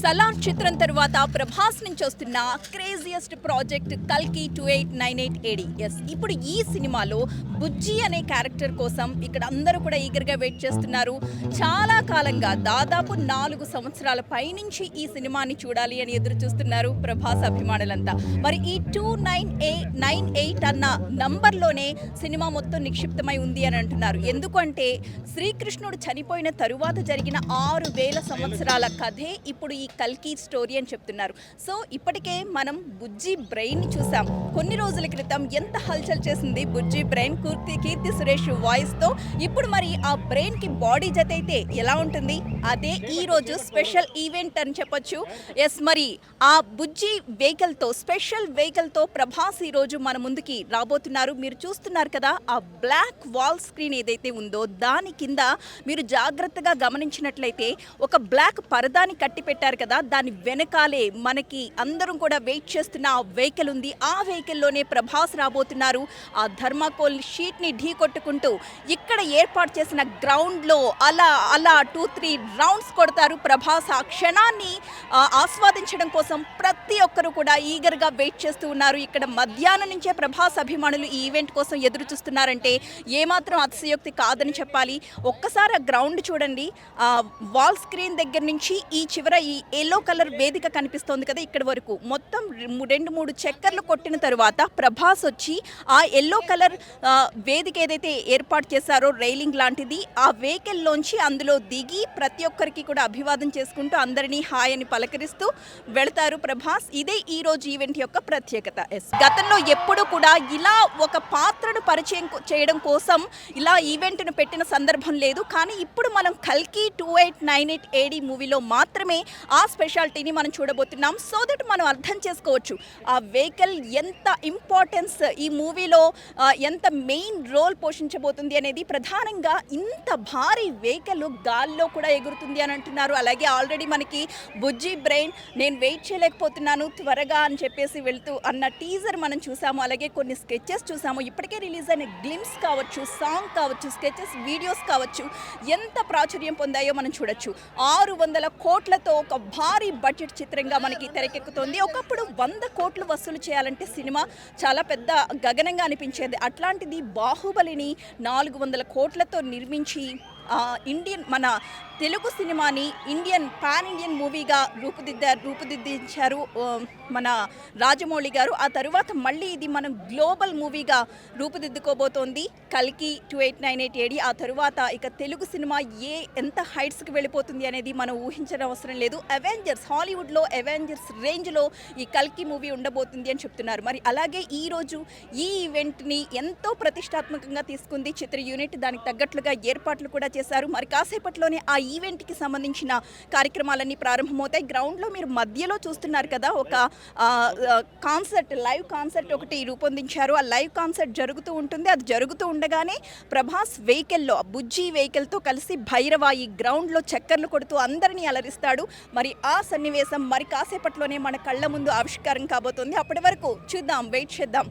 సలార్ చిత్రం తర్వాత ప్రభాస్ నుంచి వస్తున్న క్రేజియస్ట్ ప్రాజెక్ట్ కల్కి two eight nine eight AD. Yes ఇప్పుడు ఈ సినిమాలో బుజ్జి అనే క్యారెక్టర్ కోసం ఇక్కడ అందరూ కూడా ఈగర్గా వెయిట్ చేస్తున్నారు. చాలా కాలంగా దాదాపు నాలుగు సంవత్సరాల పైనుంచి ఈ సినిమాని చూడాలి అని ఎదురు చూస్తున్నారు ప్రభాస్ అభిమానులంతా. మరి ఈ two nine A nine eight అన్న నంబర్లోనే సినిమా మొత్తం నిక్షిప్తమై ఉంది అని అంటున్నారు. ఎందుకంటే శ్రీకృష్ణుడు చనిపోయిన తరువాత జరిగిన ఆరు వేల సంవత్సరాల కథే ఇప్పుడు ఈ కల్కి స్టోరీ అని చెప్తున్నారు. సో ఇప్పటికే మనం బుజ్జి బ్రెయిన్ చూసాం. కొన్ని రోజుల క్రితం ఎంత హల్చల్ చేసింది బుజ్జి బ్రెయిన్? కీర్తి కీర్తి సురేష్ వాయిస్తో ఇప్పుడు మరి ఆ బ్రెయిన్కి బాడీ జత అయితే ఎలా ఉంటుంది? అదే ఈ రోజు స్పెషల్ ఈవెంట్ అని చెప్పొచ్చు. ఎస్ మరి ఆ బుజ్జి వెహికల్తో స్పెషల్ వెహికల్తో ప్రభాస్ ఈ రోజు మన ముందుకి రాబోతున్నారు. మీరు చూస్తున్నారు కదా ఆ బ్లాక్ వాల్ స్క్రీన్ ఏదైతే ఉందో దాని కింద మీరు జాగ్రత్తగా గమనించినట్లయితే ఒక బ్లాక్ పరదాని కట్టి పెట్టారు కదా దాని వెనకాలే మనకి అందరం కూడా వెయిట్ చేస్తున్న ఆ వెహికల్ ఉంది ఆ వెహికల్లోనే ప్రభాస్ రాబోతున్నారు. ఆ ధర్మాకోల్ షీట్ని ఢీ కొట్టుకుంటూ ఇక్కడ ఏర్పాటు చేసిన గ్రౌండ్లో అలా అలా టూ త్రీ రౌండ్స్ కొడతారు ప్రభాస్. ఆ క్షణాన్ని ఆస్వాదించడం కోసం ప్రతి ఒక్కరు కూడా ఈగర్గా వెయిట్ చేస్తూ ఉన్నారు. ఇక్కడ మధ్యాహ్నం నుంచే ప్రభాస్ అభిమానులు ఈ ఈవెంట్ కోసం ఎదురు చూస్తున్నారంటే ఏమాత్రం అతిశయోక్తి కాదని చెప్పాలి. ఒక్కసారి ఆ గ్రౌండ్ చూడండి. వాల్ స్క్రీన్ దగ్గర నుంచి ఈ చివర ఈ ఎల్లో కలర్ వేదిక కనిపిస్తోంది కదా ఇక్కడ వరకు. మొత్తం రెండు మూడు చక్కర్లు కొట్టిన తరువాత ప్రభాస్ వచ్చి ఆ ఎల్లో కలర్ వేదిక ఏదైతే ఏర్పాటు చేశారో రైలింగ్ లాంటిది ఆ వెహికల్లోంచి అందులో దిగి ప్రతి ఒక్కరికి కూడా అభివాదం చేసుకుంటూ అందరినీ హాయ్ అని పలకరిస్తూ వెళతారు ప్రభాస్. ఇదే ఈ రోజు ఈవెంట్ యొక్క ప్రత్యేకత. ఎస్ గతంలో ఎప్పుడు కూడా ఇలా ఒక పాత్రను పరిచయం చేయడం కోసం ఇలా ఈవెంట్ను పెట్టిన సందర్భం లేదు. కానీ ఇప్పుడు మనం కల్కి two eight nine eight AD మూవీలో మాత్రమే ఆ ఆ స్పెషాలిటీని మనం చూడబోతున్నాం. సో దట్ మనం అర్థం చేసుకోవచ్చు ఆ వెహికల్ ఎంత ఇంపార్టెన్స్ ఈ మూవీలో ఎంత మెయిన్ రోల్ పోషించబోతుంది అనేది ప్రధానంగా ఇంత భారీ వెహికల్ గాల్లో కూడా ఎగురుతుంది అని అంటున్నారు. అలాగే ఆల్రెడీ మనకి బుజ్జి బ్రెయిన్ నేను వెయిట్ చేయలేకపోతున్నాను త్వరగా అని చెప్పేసి వెళ్తూ అన్న టీజర్ మనం చూసాము. అలాగే కొన్ని స్కెచెస్ చూసాము. ఇప్పటికే రిలీజ్ అయిన గ్లిమ్స్ కావచ్చు సాంగ్ కావచ్చు స్కెచెస్ వీడియోస్ కావచ్చు ఎంత ప్రాచుర్యం పొందాయో మనం చూడొచ్చు. ఆరు వందల కోట్లతో ఒక భారీ బడ్జెట్ చిత్రంగా మనకి తెరకెక్కుతోంది. ఒకప్పుడు వంద కోట్లు వసూలు చేయాలంటే సినిమా చాలా పెద్ద గగనంగా అనిపించేది. అట్లాంటిది బాహుబలిని నాలుగు వందల కోట్లతో నిర్మించి ఇండియన్ మన తెలుగు సినిమాని ఇండియన్ పాన్ ఇండియన్ మూవీగా రూపుదిద్దారు రూపుదిద్దించారు మన రాజమౌళి గారు. ఆ తరువాత మళ్ళీ ఇది మనం గ్లోబల్ మూవీగా రూపుదిద్దుకోబోతోంది కల్కి two eight nine eight AD. ఆ తరువాత ఇక తెలుగు సినిమా ఏ ఎంత హైట్స్కి వెళ్ళిపోతుంది అనేది మనం ఊహించడం అవసరం లేదు. అవెంజర్స్ హాలీవుడ్లో అవెంజర్స్ రేంజ్లో ఈ కల్కి మూవీ ఉండబోతుంది అని చెప్తున్నారు. మరి అలాగే ఈరోజు ఈ ఈవెంట్ని ఎంతో ప్రతిష్టాత్మకంగా తీసుకుంది చిత్ర యూనిట్. దానికి తగ్గట్లుగా ఏర్పాట్లు కూడా చేశారు. మరి కాసేపట్లోనే ఆ ఈవెంట్కి సంబంధించిన కార్యక్రమాలన్నీ ప్రారంభమవుతాయి. గ్రౌండ్లో మీరు మధ్యలో చూస్తున్నారు కదా ఒక కాన్సర్ట్ లైవ్ కాన్సర్ట్ ఒకటి రూపొందించారు. ఆ లైవ్ కాన్సర్ట్ జరుగుతూ ఉంటుంది. అది జరుగుతూ ఉండగానే ప్రభాస్ వెహికల్లో బుజ్జి వెహికల్తో కలిసి భైరవ ఈ గ్రౌండ్లో చక్కర్లు కొడుతూ అందరినీ అలరిస్తాడు. మరి ఆ సన్నివేశం మరి కాసేపట్లోనే మన కళ్ళ ముందు ఆవిష్కారం కాబోతుంది. అప్పటి వరకు చూద్దాం వెయిట్ చేద్దాం.